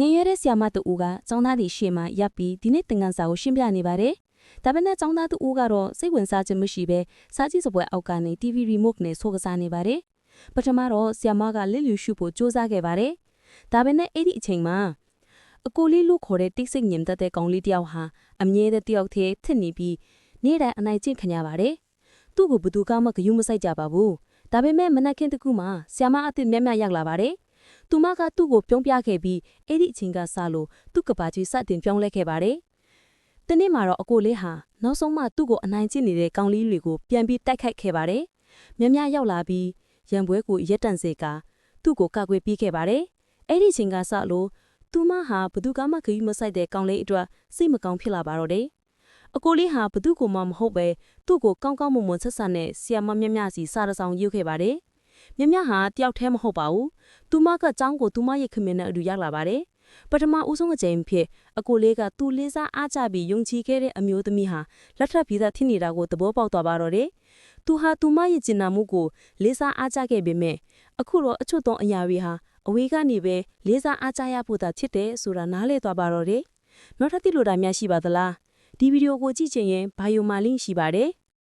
ငယ်ရတဲ့ဆီယာမတူဦးကចောင်းသားတွေရှေ့မှာရပ်ပြီးဒီနေ့သင်ခန်းစာကိုရှင်းပြနေပါတယ်။ဒါပေမဲ့ចောင်းသားတူဦးကတော့စိတ်ဝင်စားခြင်းမရှိဘဲစားကြည့်စပွဲအောက်ကနေ TV remote နဲ့ဆိုကစားနေပါတယ်။ပထမတော့ဆီယာမကလစ်လျူရှုဖို့စူးစမ်းခဲ့ပါတယ်။ဒါပေမဲ့အဲ့ဒီအချိန်မှာအကိုလေးလို့ခေါ်တဲ့တိတ်ဆိတ်ညင်သက်တဲ့ကောင်လေးတယောက်ဟာအမြဲတည်းတယောက်တည်းထစ်နေပြီးနေ့တိုင်းအနိုင်ကျင့်ခံရပါတယ်။သူ့ကိုဘယ်သူကမှဂယုမစိုက်ကြပါဘူး။ဒါပေမဲ့မနက်ခင်းတစ်ခုမှဆီယာမအစ်စ်မြတ်မြတ်ရောက်လာပါတယ်။ သူမကသူ့ကိုပြုံးပြခဲ့ပြီးအဲ့ဒီအချိန်ကစလို့သူ့ကပါကြီးစတင်ပြောင်းလဲခဲ့ပါတယ်။တနေ့မှာတော့အကိုလေးဟာနောက်ဆုံးမှသူ့ကိုအနိုင်ကျင့်နေတဲ့ကောင်လေးတွေကိုပြန်ပြီးတိုက်ခိုက်ခဲ့ပါတယ်။မြတ်မြတ်ရောက်လာပြီးရံပွဲကိုရက်တန့်စေကသူ့ကိုကကွယ်ပြီးခဲ့ပါတယ်။အဲ့ဒီအချိန်ကစလို့သူမဟာဘသူကမှဂယုမစိုက်တဲ့ကောင်လေးအတွက်စိတ်မကောင်းဖြစ်လာပါတော့တယ်။အကိုလေးဟာဘသူ့ကိုမှမဟုတ်ပဲသူ့ကိုကောင်းကောင်းမွန်မွန်ဆက်ဆံတဲ့ဆီယမမြတ်မြတ်စီစားရဆောင်ယူခဲ့ပါတယ်။ မြတ်မြတ်ဟာတယောက်တည်းမဟုတ်ပါဘူး။သူမကចောင်းကိုသူမရဲ့ခမင်းနဲ့အတူရောက်လာပါတယ်။ပထမဦးဆုံးအကြိမ်ဖြစ်အကိုလေးကသူလေးစားအားကြပြီးယုံကြည်ခဲ့တဲ့အမျိုးသမီးဟာလက်ထပ်ပြီးသားထင်နေတာကိုသဘောပေါက်သွားပါတော့တယ်။သူဟာသူမရဲ့ကျင်နာမှုကိုလေးစားအားကြခဲ့ပေမဲ့အခုတော့အချွတ်သောအရာတွေဟာအဝေးကနေပဲလေးစားအားကြရဖို့သာဖြစ်တယ်ဆိုတာနားလည်သွားပါတော့တယ်။နောက်ထပ်သိလို့တာများရှိပါသလား။ဒီဗီဒီယိုကိုကြည့်ချင်ရင်ဘာယိုမာလင့်ရှိပါတယ်။